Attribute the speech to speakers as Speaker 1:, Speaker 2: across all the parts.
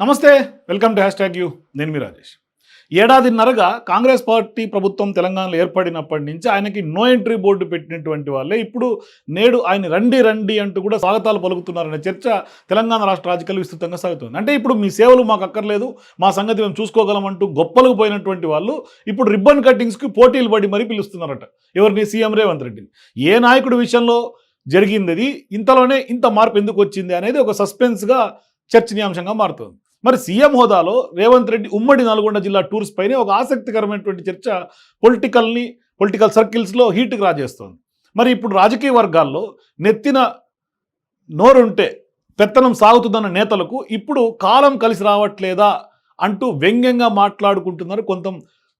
Speaker 1: నమస్తే welcome to hash tag U. నేను మీ రాజేష్. ఏడాదిన్నరగా కాంగ్రెస్ పార్టీ ప్రభుత్వం తెలంగాణలో ఏర్పడినప్పటి నుంచి ఆయనకి నో ఎంట్రీ బోర్డు పెట్టినటువంటి వాళ్ళే ఇప్పుడు నేడు ఆయన రండి రండి అంటూ కూడా స్వాగతాలు పలుకుతున్నారనే చర్చ తెలంగాణ రాష్ట్ర రాజకీయాలు విస్తృతంగా సాగుతుంది. అంటే ఇప్పుడు మీ సేవలు మాకు అక్కర్లేదు మా సంగతి మేము చూసుకోగలం అంటూ గొప్పలకు పోయినటువంటి వాళ్ళు ఇప్పుడు రిబ్బన్ కట్టింగ్స్కి పోటీలు పడి మరీ పిలుస్తున్నారట. ఎవరిని? సీఎం రేవంత్ రెడ్డిని. ఏ నాయకుడి విషయంలో జరిగింది అది? ఇంతలోనే ఇంత మార్పు ఎందుకు వచ్చింది అనేది ఒక సస్పెన్స్గా చర్చనీయాంశంగా మారుతుంది. మరి సీఎం హోదాలో రేవంత్ రెడ్డి ఉమ్మడి నల్గొండ జిల్లా టూర్స్ పైనే ఒక ఆసక్తికరమైనటువంటి చర్చ పొలిటికల్ని పొలిటికల్ సర్కిల్స్లో హీట్కి రాజేస్తోంది. మరి ఇప్పుడు రాజకీయ వర్గాల్లో నెత్తిన నోరుంటే పెత్తనం సాగుతుందన్న నేతలకు ఇప్పుడు కాలం కలిసి రావట్లేదా అంటూ వ్యంగ్యంగా మాట్లాడుకుంటున్నారు కొంత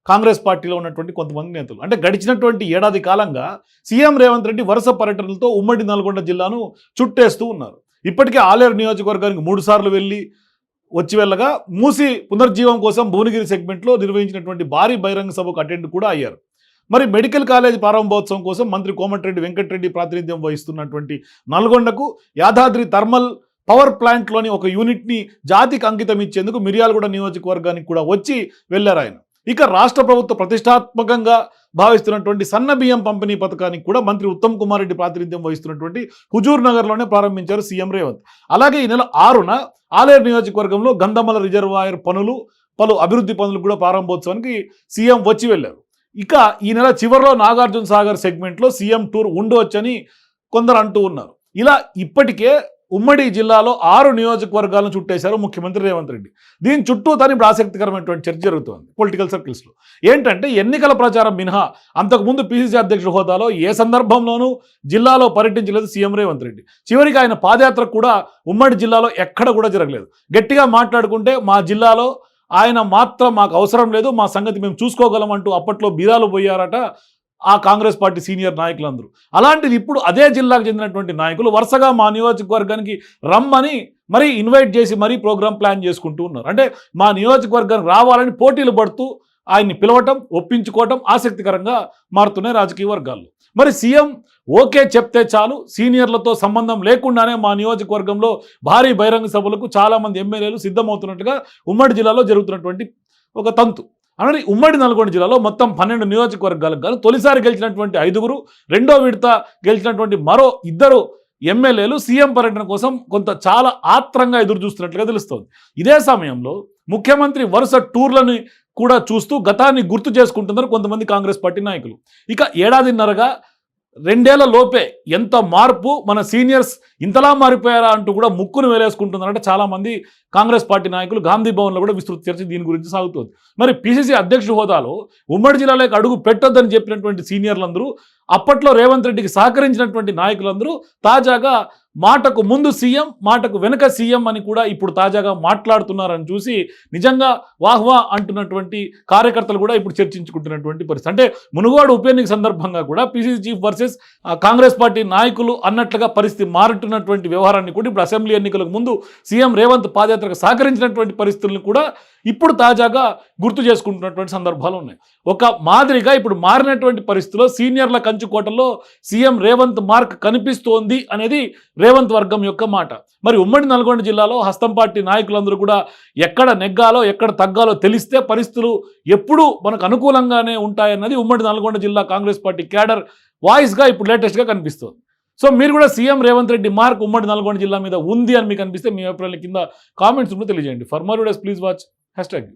Speaker 1: కాంగ్రెస్ పార్టీలో ఉన్నటువంటి కొంతమంది నేతలు. అంటే గడిచినటువంటి ఏడాది కాలంగా సీఎం రేవంత్ రెడ్డి వరుస పర్యటనలతో ఉమ్మడి నల్గొండ జిల్లాను చుట్టేస్తూ ఉన్నారు. ఇప్పటికే ఆలేరు నియోజకవర్గానికి మూడుసార్లు వెళ్ళి వచ్చి వెళ్ళగా మూసి పునర్జీవం కోసం భువనగిరి సెగ్మెంట్లో నిర్వహించినటువంటి భారీ బహిరంగ సభకు అటెండ్ కూడా అయ్యారు. మరి మెడికల్ కాలేజ్ ప్రారంభోత్సవం కోసం మంత్రి కోమటిరెడ్డి వెంకటరెడ్డి ప్రాతినిధ్యం వహిస్తున్నటువంటి నల్గొండకు యాదాద్రి థర్మల్ పవర్ ప్లాంట్లోని ఒక యూనిట్ని జాతికి అంకితం ఇచ్చేందుకు మిర్యాలగూడ నియోజకవర్గానికి కూడా వచ్చి వెళ్ళారు ఆయన. ఇక రాష్ట్ర ప్రభుత్వ ప్రతిష్టాత్మకంగా భావిస్తున్నటువంటి సన్న బియ్యం పంపిణీ పథకానికి కూడా మంత్రి ఉత్తమ్ కుమార్ రెడ్డి ప్రాతినిధ్యం వహిస్తున్నటువంటి హుజూర్ నగర్లోనే ప్రారంభించారు సీఎం రేవంత్. అలాగే ఈ నెల ఆరున ఆలేరు నియోజకవర్గంలో గంధమల రిజర్వాయర్ పనులు పలు అభివృద్ధి పనులు కూడా ప్రారంభోత్సవానికి సీఎం వచ్చి వెళ్ళారు. ఇక ఈ నెల చివరిలో నాగార్జున సాగర్ సెగ్మెంట్లో సీఎం టూర్ ఉండవచ్చని కొందరు అంటూ ఉన్నారు. ఇలా ఇప్పటికే ఉమ్మడి జిల్లాలో ఆరు నియోజకవర్గాలను చుట్టేశారు ముఖ్యమంత్రి రేవంత్ రెడ్డి. దీని చుట్టూ తను ఇప్పుడు ఆసక్తికరమైనటువంటి చర్చ జరుగుతోంది పొలిటికల్ సర్కిల్స్లో ఏంటంటే ఎన్నికల ప్రచారం మినహా అంతకుముందు పిసిసి అధ్యక్షుడు హోదాలో ఏ సందర్భంలోనూ జిల్లాలో పర్యటించలేదు సీఎం రేవంత్ రెడ్డి. చివరికి ఆయన పాదయాత్ర కూడా ఉమ్మడి జిల్లాలో ఎక్కడ కూడా జరగలేదు. గట్టిగా మాట్లాడుకుంటే మా జిల్లాలో ఆయన మాత్రం మాకు అవసరం లేదు మా సంగతి మేము చూసుకోగలం అంటూ అప్పట్లో బీరాలు పోయారట ఆ కాంగ్రెస్ పార్టీ సీనియర్ నాయకులందరూ. అలాంటిది ఇప్పుడు అదే జిల్లాకు చెందినటువంటి నాయకులు వరుసగా మా నియోజకవర్గానికి రమ్మని మరీ ఇన్వైట్ చేసి మరీ ప్రోగ్రామ్ ప్లాన్ చేసుకుంటూ ఉన్నారు. అంటే మా నియోజకవర్గానికి రావాలని పోటీలు పడుతూ ఆయన్ని పిలవటం ఒప్పించుకోవటం ఆసక్తికరంగా మారుతున్నాయి రాజకీయ వర్గాల్లో మరి సీఎం ఓకే చెప్తే చాలు సీనియర్లతో సంబంధం లేకుండానే మా నియోజకవర్గంలో భారీ బహిరంగ సభలకు చాలామంది ఎమ్మెల్యేలు సిద్ధమవుతున్నట్టుగా ఉమ్మడి జిల్లాలో జరుగుతున్నటువంటి ఒక తంతు. అలానే ఉమ్మడి నల్గొండ జిల్లాలో మొత్తం పన్నెండు నియోజకవర్గాలకు గాను తొలిసారి గెలిచినటువంటి ఐదుగురు రెండో విడత గెలిచినటువంటి మరో ఇద్దరు ఎమ్మెల్యేలు సీఎం పర్యటన కోసం కొంత చాలా ఆత్రంగా ఎదురు చూస్తున్నట్లుగా తెలుస్తోంది. ఇదే సమయంలో ముఖ్యమంత్రి వరుస టూర్లను కూడా చూస్తూ గతాన్ని గుర్తు చేసుకుంటున్నారు కొంతమంది కాంగ్రెస్ పార్టీ నాయకులు. ఇక ఏడాదిన్నరగా రెండేళ్ళ లోపే ఎంత మార్పు మన సీనియర్స్ ఇంతలా మారిపోయారా అంటూ కూడా ముక్కును వేలేసుకుంటున్నారంటే చాలామంది కాంగ్రెస్ పార్టీ నాయకులు గాంధీ భవన్లో కూడా విస్తృత చర్చ దీని గురించి సాగుతోంది. మరి పిసిసి అధ్యక్షుడు హోదాలో ఉమ్మడి జిల్లాలోకి అడుగు పెట్టొద్దని చెప్పినటువంటి సీనియర్లందరూ అప్పట్లో రేవంత్ రెడ్డికి సహకరించినటువంటి నాయకులందరూ తాజాగా మాటకు ముందు సీఎం మాటకు వెనుక సీఎం అని కూడా ఇప్పుడు తాజాగా మాట్లాడుతున్నారని చూసి నిజంగా వాహ్వా అంటున్నటువంటి కార్యకర్తలు కూడా ఇప్పుడు చర్చించుకుంటున్నటువంటి పరిస్థితి. అంటే మునుగోడు ఉప ఎన్నిక సందర్భంగా కూడా PCC chief versus Congress party నాయకులు అన్నట్లుగా పరిస్థితి మారుతున్నటువంటి వ్యవహారాన్ని కూడా ఇప్పుడు అసెంబ్లీ ఎన్నికలకు ముందు సీఎం రేవంత్ పాదయాత్రకు సహకరించినటువంటి పరిస్థితులను కూడా ఇప్పుడు తాజాగా గుర్తు చేసుకుంటున్నటువంటి సందర్భాలు ఉన్నాయి. ఒక మాదిరిగా ఇప్పుడు మారినటువంటి పరిస్థితిలో సీనియర్ల కంచుకోటలో సీఎం రేవంత్ మార్క్ కనిపిస్తోంది అనేది రేవంత్ వర్గం యొక్క మాట. మరి ఉమ్మడి నల్గొండ జిల్లాలో హస్తం పార్టీ నాయకులందరూ కూడా ఎక్కడ నెగ్గాలో ఎక్కడ తగ్గాలో తెలిస్తే పరిస్థితులు ఎప్పుడూ మనకు అనుకూలంగానే ఉంటాయన్నది ఉమ్మడి నల్గొండ జిల్లా కాంగ్రెస్ పార్టీ క్యాడర్ వాయిస్గా ఇప్పుడు లేటెస్ట్గా కనిపిస్తుంది. సో మీరు కూడా సీఎం రేవంత్ రెడ్డి మార్క్ ఉమ్మడి నల్గొండ జిల్లా మీద ఉంది అని మీకు అనిపిస్తే మీ అభిప్రాయాల కింద కామెంట్స్ కూడా తెలియజేయండి. For more videos please watch hashtag